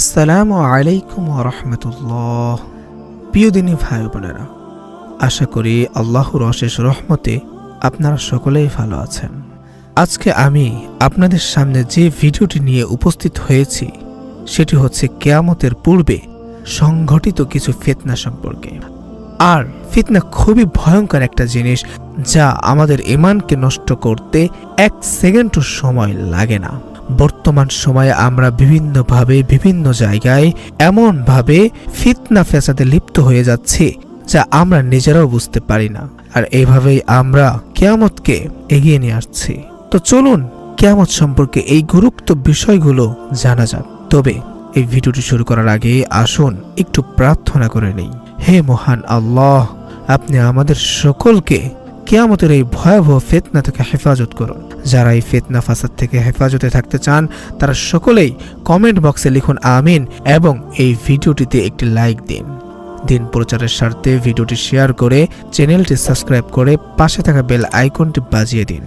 আসসালামু আলাইকুম রহমতুল্লাহ। প্রিয় দিনী ভাই বোনেরা, আশা করি আল্লাহর অশেষ রহমতে আপনারা সকলেই ভালো আছেন। আজকে আমি আপনাদের সামনে যে ভিডিওটি নিয়ে উপস্থিত হয়েছি, সেটি হচ্ছে কেয়ামতের পূর্বে সংঘটিত কিছু ফিতনা সম্পর্কে। আর ফিতনা খুবই ভয়ঙ্কর একটা জিনিস, যা আমাদের ইমানকে নষ্ট করতে এক সেকেন্ডও সময় লাগে না। বর্তমান সময়ে আমরা বিভিন্নভাবে, বিভিন্ন জায়গায় এমনভাবে ফিতনা ফেসাদে লিপ্ত হয়ে যাচ্ছি যা আমরা নিজেরাও বুঝতে পারি না। আর এইভাবেই আমরা কেয়ামতকে এগিয়ে নিয়ে আসছি। তো চলুন কেয়ামত সম্পর্কে এই গুরুত্ব বিষয়গুলো জানা যাক। তবে এই ভিডিওটি শুরু করার আগে আসুন একটু প্রার্থনা করে নেই। হে মহান আল্লাহ, আপনি আমাদের সকলকে কেয়ামতের এই ভয়াবহ ফেতনা থেকে হেফাজত করুন। যারা এই ফেতনা ফাসাদ থেকে হেফাজতে থাকতে চান, তারা সকলেই কমেন্ট বক্সে লিখুন আমিন এবং এই ভিডিওটিতে একটি লাইক দিন। দিন প্রচারের স্বার্থে ভিডিওটি শেয়ার করে চ্যানেলটি সাবস্ক্রাইব করে পাশে থাকা বেল আইকনটি বাজিয়ে দিন।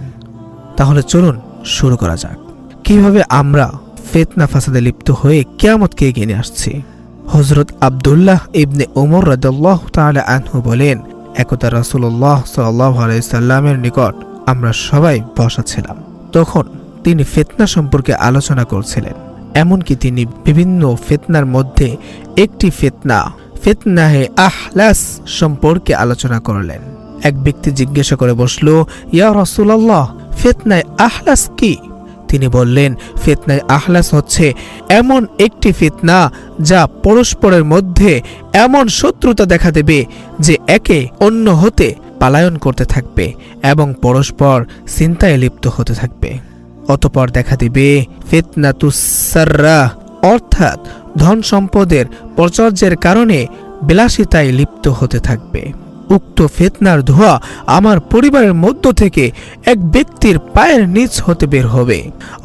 তাহলে চলুন শুরু করা যাক। কীভাবে আমরা ফেতনা ফাসাদে লিপ্ত হয়ে কেয়ামতকে এগিয়ে নিয়ে আসছি? হজরত আবদুল্লাহ ইবনে ওমর রাদাল্লাহ তাআলা আনহু বলেন একতা রাসূলুল্লাহ সাল্লাল্লাহু আলাইহি সাল্লামের নিকট আমরা সবাই বসা ছিলাম। তখন তিনি ফেতনা সম্পর্কে আলোচনা করছিলেন। এমনকি তিনি বিভিন্ন ফিতনার মধ্যে একটি ফেতনা, ফেতনাহে আহলাস সম্পর্কে আলোচনা করলেন। এক ব্যক্তি জিজ্ঞাসা করে বসল, ইয়া রাসূলুল্লাহ, ফেতনায় আহলাস কি? তিনি বললেন, ফেতনায় আহলাস হচ্ছে এমন একটি ফিতনা যা পরস্পরের মধ্যে এমন শত্রুতা দেখা দেবে যে একে অন্য হতে পালায়ন করতে থাকবে এবং পরস্পর চিন্তায় লিপ্ত হতে থাকবে। অতপর দেখা দিবে ফিতনাতুসাররা অর্থাৎ ধন সম্পদের পরিচর্যের কারণে বিলাসিতায় লিপ্ত হতে থাকবে। উক্ত ফেতনার ধোঁয়া আমার পরিবারের মধ্য থেকে এক ব্যক্তির পায়ের নিচ হতে বের হবে,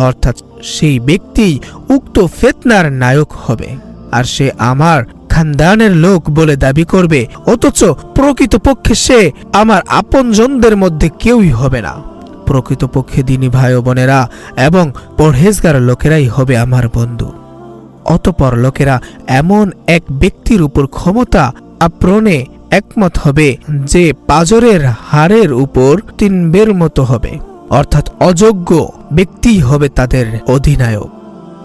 অর্থাৎ সেই ব্যক্তি উক্ত ফেতনার নায়ক হবে, আর সে আমার খানদানের লোক বলে দাবি করবে, অথচ প্রকৃতপক্ষে সে আমার আপনজনদের মধ্যে কেউই হবে না। প্রকৃতপক্ষে দিনী ভাই ও বোনেরা এবং পরহেজগার লোকেরাই হবে আমার বন্ধু। অতপর লোকেরা এমন এক ব্যক্তির উপর ক্ষমতা আপ্রণে একমত হবে যে পাজরের হারের উপর তিনবের মতো হবে, অর্থাৎ অযোগ্য ব্যক্তি হবে তাদের অধিনায়ক।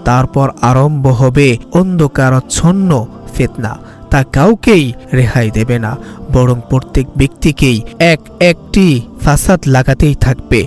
তারপর আরম্ভ হবে অন্ধকারচ্ছন্ন ফেতনা। তা কাউকেই রেহাই দেবে না, বরং প্রত্যেক ব্যক্তিকেই এক একটি ফাসাদ লাগাতেই থাকবে।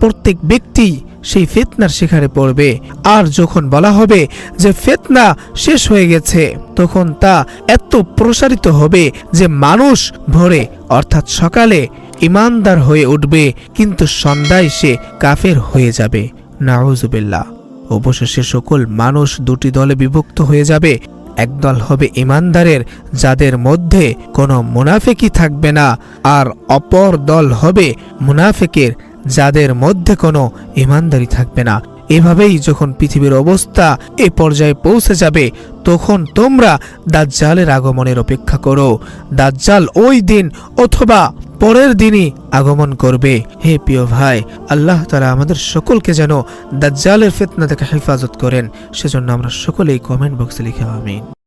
প্রত্যেক ব্যক্তি সেই ফেতনার শিকারে পড়বে। আর যখন বলা হবে যে ফেতনা শেষ হয়ে গেছে, তখন তা এত প্রসারিত হবে যে মানুষ ভোরে, অর্থাৎ সকালে ইমানদার হয়ে উঠবে, কিন্তু সন্ধ্যায় সে কাফের হয়ে যাবে। নাউজুবিল্লাহ। অবশেষে সকল মানুষ দুটি দলে বিভক্ত হয়ে যাবে। একদল হবে ইমানদারের, যাদের মধ্যে কোনো মুনাফেকি থাকবে না, আর অপর দল হবে মুনাফেকের, যাদের মধ্যে কোনো ইমানদারি থাকবে না। এভাবেই যখন পৃথিবীর অবস্থা এ পর্যায়ে পৌঁছে যাবে, তখন তোমরা দাজ্জালের আগমনের অপেক্ষা করো। দাজ্জাল ওই দিন অথবা পরের দিনই আগমন করবে। হে প্রিয় ভাই, আল্লাহ তারা আমাদের সকলকে যেন দাজ্জালের ফেতনা থেকে হেফাজত করেন। সেজন্য আমরা সকলেই কমেন্ট বক্সে লিখে আমিন।